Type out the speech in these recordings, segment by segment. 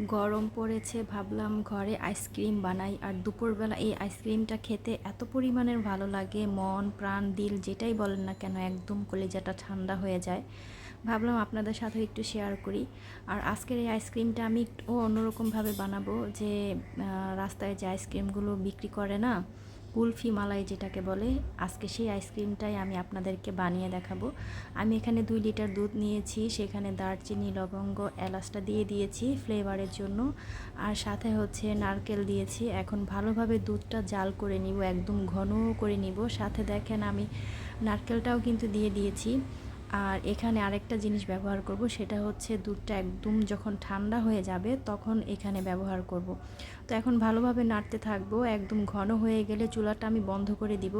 গরম পড়েছে, ভাবলাম ঘরে আইসক্রিম বানাই। আর দুপুরবেলা এই আইসক্রিমটা খেতে এত পরিমাণের ভালো লাগে, মন, প্রাণ, দিল, যেটাই বলেন না কেন, একদম কলিজাটা ঠান্ডা হয়ে যায়। ভাবলাম আপনাদের সাথে একটু শেয়ার করি। আর আজকের এই আইসক্রিমটা আমি একটু অন্যরকমভাবে বানাবো যে রাস্তায় যে আইসক্রিমগুলো বিক্রি করে না কুলফি মালাই যেটাকে বলে, আজকে সেই আইসক্রিমটাই আমি আপনাদেরকে বানিয়ে দেখাবো। আমি এখানে দুই লিটার দুধ নিয়েছি, সেখানে দারচিনি, লবঙ্গ, এলাচটা দিয়ে দিয়েছি ফ্লেভারের জন্য। আর সাথে হচ্ছে নারকেল দিয়েছি। এখন ভালোভাবে দুধটা জাল করে নিব, একদম ঘন করে নিব। সাথে দেখেন আমি নারকেলটাও কিন্তু দিয়ে দিয়েছি। আর এখানে আরেকটা জিনিস ব্যবহার করব, সেটা হচ্ছে দুধটা একদম যখন ঠান্ডা হয়ে যাবে তখন এখানে ব্যবহার করব। তো এখন ভালোভাবে নাড়তে থাকব, একদম ঘন হয়ে গেলে চুলাটা আমি বন্ধ করে দিব।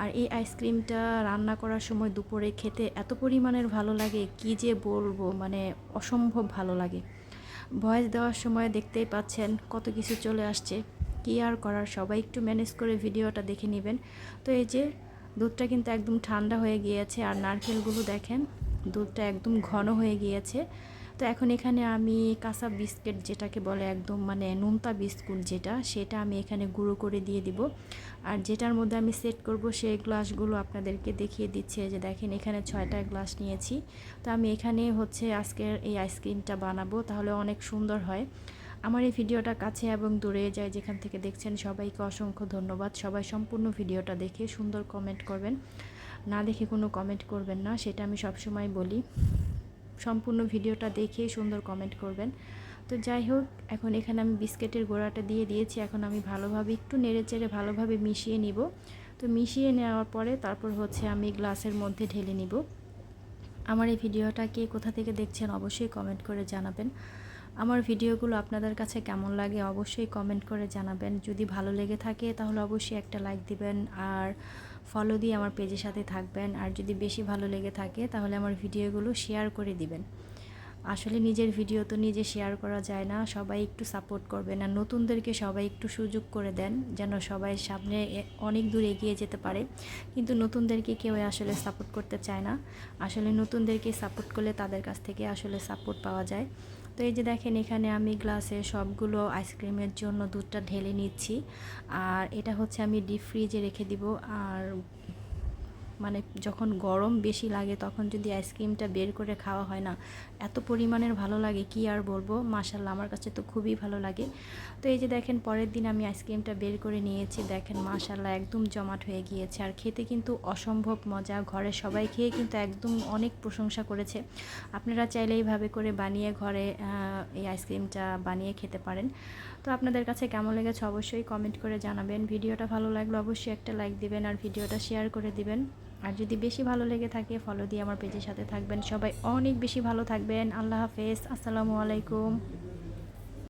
আর এই আইসক্রিমটা রান্না করার সময় দুপুরে খেতে এত পরিমাণের ভালো লাগে, কি যে বলব মানে অসম্ভব ভালো লাগে। ভয়েস দেওয়ার সময় দেখতেই পাচ্ছেন কত কিছু চলে আসছে, কি আর করার, সবাই একটু ম্যানেজ করে ভিডিওটা দেখে নেবেন। তো এই যে দুধটা কিন্তু একদম ঠান্ডা হয়ে গিয়েছে আর নারকেলগুলো দেখেন, দুধটা একদম ঘন হয়ে গিয়েছে। তো এখন এখানে আমি কাঁচা বিস্কিট যেটাকে বলে একদম মানে নোনতা বিস্কুট যেটা, সেটা আমি এখানে গুঁড়ো করে দিয়ে দিব। আর যেটার মধ্যে আমি সেট করব সেই গ্লাসগুলো আপনাদেরকে দেখিয়ে দিচ্ছে যে দেখেন এখানে ছয়টা গ্লাস নিয়েছি। তো আমি এখানে হচ্ছে আজকের এই আইসক্রিমটা বানাবো, তাহলে অনেক সুন্দর হয়। আমার এই ভিডিওটা কাছে এবং দূরে যায় যেখান থেকে দেখছেন, সবাইকে অসংখ্য ধন্যবাদ। সবাই সম্পূর্ণ ভিডিওটা দেখে সুন্দর কমেন্ট করবেন। না দেখে কোনো কমেন্ট করবেন না, সেটা আমি সবসময় বলি। সম্পূর্ণ ভিডিওটা দেখে সুন্দর কমেন্ট করবেন। তো যাই হোক, এখন এখানে আমি বিস্কিটের গোড়াটা দিয়ে দিয়েছি। এখন আমি ভালোভাবে একটু নেড়ে চেড়ে ভালোভাবে মিশিয়ে নিব। তো মিশিয়ে নেওয়ার পরে তারপর হচ্ছে আমি গ্লাসের মধ্যে ঢেলে নিব। আমার এই ভিডিওটা কে কোথা থেকে দেখছেন অবশ্যই কমেন্ট করে জানাবেন। আমার ভিডিওগুলো আপনাদের কাছে কেমন লাগে অবশ্যই কমেন্ট করে জানাবেন। যদি ভালো লেগে থাকে তাহলে অবশ্যই একটা লাইক দিবেন আর ফলো দিয়ে আমার পেজের সাথে থাকবেন। আর যদি বেশি ভালো লেগে থাকে তাহলে আমার ভিডিওগুলো শেয়ার করে দিবেন। আসলে নিজের ভিডিও তো নিজে শেয়ার করা যায় না। সবাই একটু সাপোর্ট করবেন আর নতুনদেরকে সবাই একটু সুযোগ করে দেন যেন সবাই সামনে অনেক দূর এগিয়ে যেতে পারে। কিন্তু নতুনদেরকে কেউ আসলে সাপোর্ট করতে চায় না। আসলে নতুনদেরকে সাপোর্ট করলে তাদের কাছ থেকে আসলে সাপোর্ট পাওয়া যায়। তো এই যে দেখেন, এখানে আমি গ্লাসে সবগুলো আইসক্রিমের জন্য দুধটা ঢেলে নিচ্ছি। আর এটা হচ্ছে আমি ডিপ ফ্রিজে রেখে দিব। আর মানে যখন গরম বেশি লাগে তখন যদি আইসক্রিমটা বের করে খাওয়া হয় না, এত পরিমাণের ভালো লাগে, কি আর বলব? মাশাল্লাহ আমার কাছে তো খুবই ভালো লাগে। তো এই যে দেখেন, পরের দিন আমি আইসক্রিমটা বের করে নিয়েছি, দেখেন মাশাল্লাহ একদম জমাট হয়ে গিয়েছে। আর খেতে কিন্তু অসম্ভব মজা, ঘরে সবাই খেয়ে কিন্তু একদম অনেক প্রশংসা করেছে। আপনারা চাইলে এইভাবে করে বানিয়ে ঘরে এই আইসক্রিমটা বানিয়ে খেতে পারেন। তো আপনাদের কাছে কেমন লেগেছে অবশ্যই কমেন্ট করে জানাবেন। ভিডিওটা ভালো লাগলে অবশ্যই একটা লাইক দিবেন আর ভিডিওটা শেয়ার করে দিবেন। আর যদি বেশি ভালো লেগে থাকে ফলো দিয়ে আমার পেজের সাথে থাকবেন। সবাই অনেক বেশি ভালো থাকবেন। আল্লাহ হাফেজ। আসসালামু আলাইকুম।